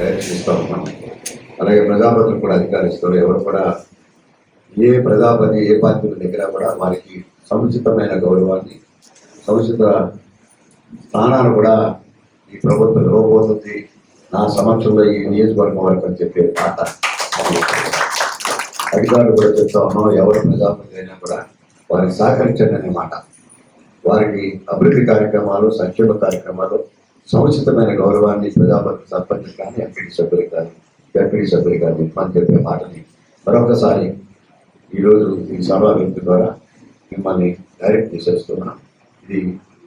ప్రయత్నిస్తూ ఇస్తా ఉన్నాం అలాగే ప్రజాపతిని కూడా అధికారిస్తారు. ఎవరు కూడా ఏ ప్రజాపతి ఏ పార్టీ దగ్గర కూడా వారికి సముచితమైన గౌరవాన్ని సముచిత స్థానాన్ని కూడా ఈ ప్రభుత్వం ఇవ్వబోతుంది. నా సమక్షంలో ఈ నియోజకవర్గం వరకు అని చెప్పే మాట అధికారులు కూడా చెప్తా ఉన్నాం ఎవరు ప్రజాపతి అయినా కూడా వారికి సహకరించండి అనే మాట. వారికి అభివృద్ధి కార్యక్రమాలు సంక్షేమ కార్యక్రమాలు సముచితమైన గౌరవాన్ని ప్రజాపతి సర్పంచ్ కానీ ఎంపీడీ సభ్యులు కానీ ఎంపీడీ సభ్యులు కానీ మనం చెప్పే మాటని మరొకసారి ఈరోజు ఈ సభా వ్యక్తి ద్వారా మిమ్మల్ని డైరెక్ట్ చేసేస్తున్నాం. ఇది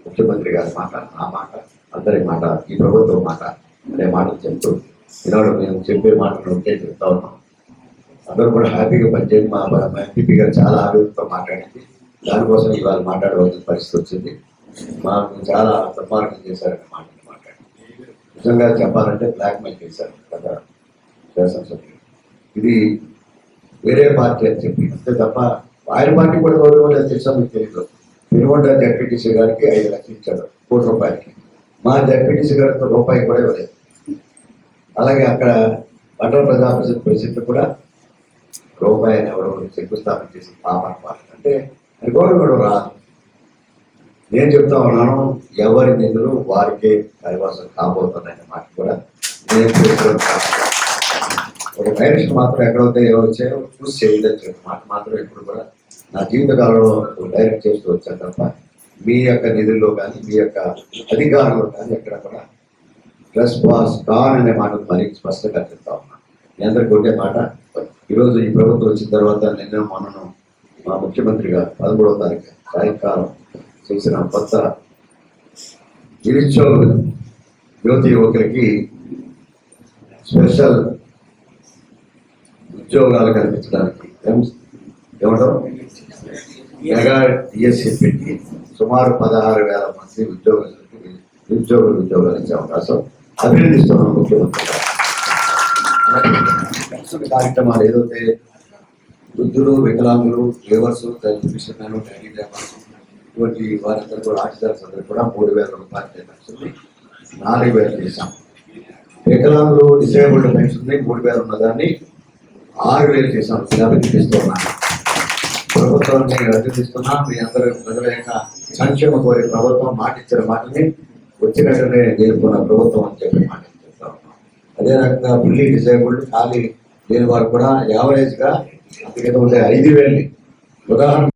ముఖ్యమంత్రి గారి మాట నా మాట అందరి మాట ఈ ప్రభుత్వం మాట అనే మాటలు చెప్తూ ఈనాడు మేము చెప్పే మాటలు ఉంటే చెప్తా ఉన్నాం. అందరూ కూడా హ్యాపీగా పనిచేయండి. మా ఎంపీపీ గారు చాలా ఆరోగ్యంతో మాట్లాడింది. దానికోసం ఇవాళ మాట్లాడవలసిన పరిస్థితి వచ్చింది. మాకు చాలా దుర్మార్గం చేశారన్నమాట. నిజంగా చెప్పాలంటే బ్లాక్ మెయిల్ చేశారు కదా శాసనసభ్యులు ఇది వేరే పార్టీ అని చెప్పి అంతే తప్ప ఆయన పార్టీ కూడా గౌరవం లేదు తెలుసా మీకు తెలియదు పెనుగొండ జడ్పీటీసీ గారికి ఐదు లక్షలు ఇచ్చాడు కోటి రూపాయలకి. మా జడ్పీటీసీ గారితో రూపాయి కూడా ఇవ్వలేదు. అలాగే అక్కడ మండల ప్రజా పరిస్థితి కూడా కూడా రూపాయిని ఎవరో శంకుస్థాపన చేసి పాపన పాలన అంటే అది గౌరవం రాదు. నేను చెప్తా ఉన్నాను ఎవరి నిధులు వారికే పరివాసం కాబోతున్నాయన్న మాట కూడా నేను ఒక డైరెక్షన్ మాత్రం ఎక్కడైతే వచ్చాయో చూసి చేయలేదు మాట మాత్రం ఎప్పుడు కూడా నా జీవితకాలంలో డైరెక్ట్ చేస్తూ వచ్చాను తప్ప మీ యొక్క నిధుల్లో కానీ మీ యొక్క అధికారంలో కానీ ఎక్కడ కూడా ప్లస్ పాస్ కాన్ అనే మాట మరి స్పష్టంగా చెప్తా ఉన్నాను మీ అందరికీ ఒకటే మాట ఈరోజు ఈ ప్రభుత్వం వచ్చిన తర్వాత నిన్న మొన్నను మా ముఖ్యమంత్రి గారు పదమూడవ తారీఖు సాయంకాలం చేసిన కొత్త స్పిరిచువల్ యువతి యువకులకి స్పెషల్ ఉద్యోగాలు కల్పించడానికి ఏం- ఏమంటారు మెగా డిఎస్సి పెట్టి సుమారు పదహారు వేల మంది ఉద్యోగులకి నిరుద్యోగులు ఉద్యోగాలు ఇచ్చే అవకాశం అభినందిస్తున్నాం ముఖ్యమంత్రి కార్యక్రమాలు ఏదైతే వృద్ధులు వికలాంగులు లేబర్స్ ఫిషర్మెన్ డైరీ లేబర్స్ ఇటువంటి వారందరూ కూడా ఆశీర్వాదం అందరూ కూడా మూడు వేల రూపాయలు పెన్షన్ నాలుగు వేలు చేశాం. వికలాంగులు డిసేబుల్డ్ పెన్షన్ మూడు వేలు ఉన్నదాన్ని ఆరు వేలు చేశాం. అభినందిస్తున్నాను ప్రభుత్వాన్ని అభినందిస్తున్నా మీ అందరూ ప్రజల యొక్క సంక్షేమ కోరి ప్రభుత్వం మాటిచ్చిన మాటని వచ్చినట్టునే నేర్పుకున్న ప్రభుత్వం అని చెప్పి మాట చెప్తా ఉన్నాం. అదే రకంగా ఫుల్లీ డిసేబుల్డ్ ఖాళీ లేని వారు కూడా యావరేజ్గా అందుకే ఉండే ఐదు వేలు. ఉదాహరణ